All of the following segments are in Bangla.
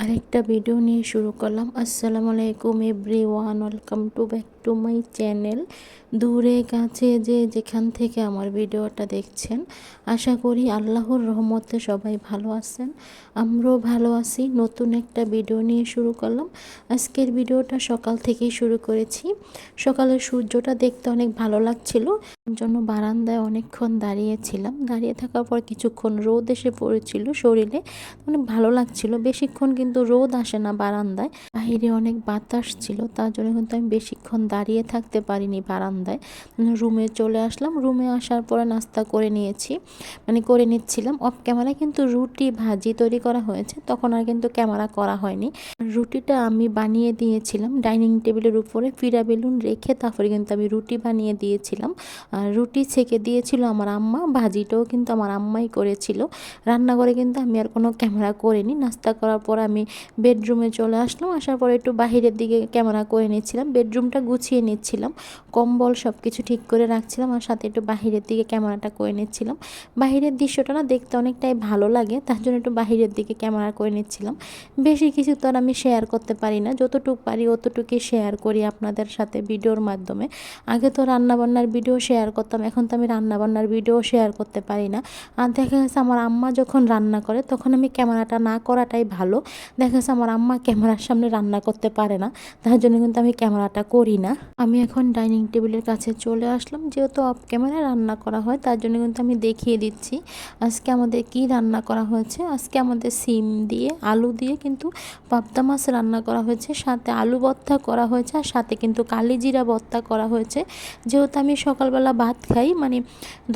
আরেকটা ভিডিও নিয়ে শুরু করলাম। আসসালামু আলাইকুম everyone welcome to back to my channel দূরে কাছে যে যেখান থেকে আমার ভিডিওটা দেখছেন, আশা করি আল্লাহর রহমতে সবাই ভালো আছেন। আমরাও ভালো আছি। নতুন একটা ভিডিও নিয়ে শুরু করলাম। আজকের ভিডিওটা সকাল থেকেই শুরু করেছি। সকালের সূর্যটা দেখতে অনেক ভালো লাগছিল। জন্য বারান্দায় অনেকক্ষণ দাঁড়িয়েছিলাম। দাঁড়িয়ে থাকার পর কিছুক্ষণ রোদ এসে পড়েছিল শরীরে। অনেক ভালো লাগছিল। বেশিক্ষণ কিন্তু রোদ আসে না বারান্দায়। বাইরে অনেক বাতাস ছিল, তার জন্য কিন্তু আমি বেশিক্ষণ দাঁড়িয়ে থাকতে পারিনি বারান্দায়। রুমে চলে আসলাম। রুমে আসার পরে নাস্তা করে নিয়েছি মানে করে নিচ্ছিলাম। অফ ক্যামেরায় কিন্তু রুটি ভাজি তৈরি করা হয়েছে। তখন আর কিন্তু ক্যামেরা করা হয়নি। রুটিটা আমি বানিয়ে দিয়েছিলাম। ডাইনিং টেবিলের উপরে ফিরা বেলুন রেখে তারপরে কিন্তু আমি রুটি বানিয়ে দিয়েছিলাম। আর রুটি ছেঁকে দিয়েছিল আমার আম্মা। ভাজিটাও কিন্তু আমার আম্মাই করেছিল। রান্নাঘরে কিন্তু আমি আর কোনো ক্যামেরা করিনি। নাস্তা করার পর আমি বেডরুমে চলে আসলাম। আসার পরে একটু বাহিরের দিকে ক্যামেরা করে নিচ্ছিলাম বেডরুমটা গুছিয়ে নিচ্ছিলাম। কম্বল সব কিছু ঠিক করে রাখছিলাম আর সাথে একটু বাহিরের দিকে ক্যামেরাটা করে নিচ্ছিলাম। বাহিরের দৃশ্যটা না দেখতে অনেকটাই ভালো লাগে, তার জন্য একটু বাহিরের দিকে ক্যামেরা করে নিচ্ছিলাম। বেশি কিছু তো আর আমি শেয়ার করতে পারি না, যতটুকু পারি অতটুকুই শেয়ার করি আপনাদের সাথে ভিডিওর মাধ্যমে। আগে তো রান্নাবান্নার ভিডিও শেয়ার করতাম, এখন তো আমি রান্নাবান্নার ভিডিও শেয়ার করতে পারি না। আর দেখা গেছে আমার আম্মা যখন রান্না করে, তখন আমি ক্যামেরাটা না করাটাই ভালো। দেখা যাচ্ছে আমার আম্মা ক্যামেরার সামনে রান্না করতে পারে না, তার জন্য কিন্তু আমি ক্যামেরাটা করি না। আমি এখন ডাইনিং টেবিলের কাছে চলে আসলাম, যেহেতু অফ ক্যামেরায় রান্না করা হয়, তার জন্য কিন্তু আমি দেখিয়ে দিচ্ছি। আজকে আমাদের কি রান্না করা হয়েছে? আজকে আমাদের সিম দিয়ে, আলু দিয়ে কিন্তু পাবদা মাছ রান্না করা হয়েছে, সাথে আলু ভর্তা করা হয়েছে, আর সাথে কিন্তু কালিজিরা ভর্তা করা হয়েছে। যেহেতু আমি সকালবেলা ভাত খাই মানে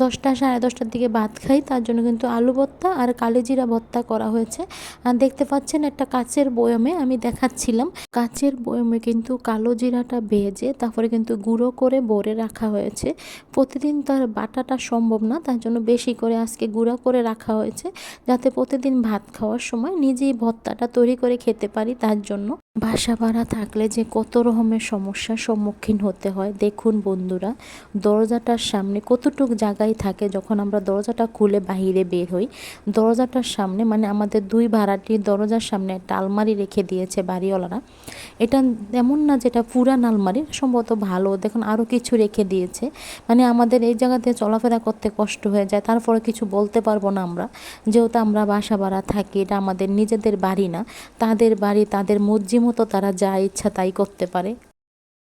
দশটা, সাড়ে দশটার দিকে ভাত খাই, তার জন্য কিন্তু আলু ভর্তা আর কালিজিরা ভর্তা করা হয়েছে। আর দেখতে পাচ্ছেন একটা কাচের বয়মে আমি দেখাচ্ছিলাম। কাচের বয়মে কিন্তু কালো জিরাটা ভেজে তারপরে কিন্তু গুঁড়ো করে ভরে রাখা হয়েছে। প্রতিদিন তার বাটাটা সম্ভব না, তার জন্য বেশি করে আজকে গুঁড়া করে রাখা হয়েছে, যাতে প্রতিদিন ভাত খাওয়ার সময় নিজেই ভর্তাটা তৈরি করে খেতে পারি তার জন্য। বাসা ভাড়া থাকলে যে কত রকমের সমস্যার সম্মুখীন হতে হয়, দেখুন বন্ধুরা, দরজাটার সামনে কতটুক জায়গায় থাকে যখন আমরা দরজাটা খুলে বাহিরে বের হই। দরজাটার সামনে মানে আমাদের দুই ভাড়াটির দরজার সামনে একটা আলমারি রেখে দিয়েছে বাড়িওয়ালারা। এটা এমন না যেটা পুরান আলমারি সম্ভবত ভালো, দেখুন আরও কিছু রেখে দিয়েছে। মানে আমাদের এই জায়গাতে চলাফেরা করতে কষ্ট হয়ে যায় তারপরে কিছু বলতে পারব না আমরা। যেহেতু আমরা বাসা ভাড়া থাকি, এটা আমাদের নিজেদের বাড়ি না। তাদের বাড়ি, তাদের মর্জি মতো তারা যা ইচ্ছা তাই করতে পারে।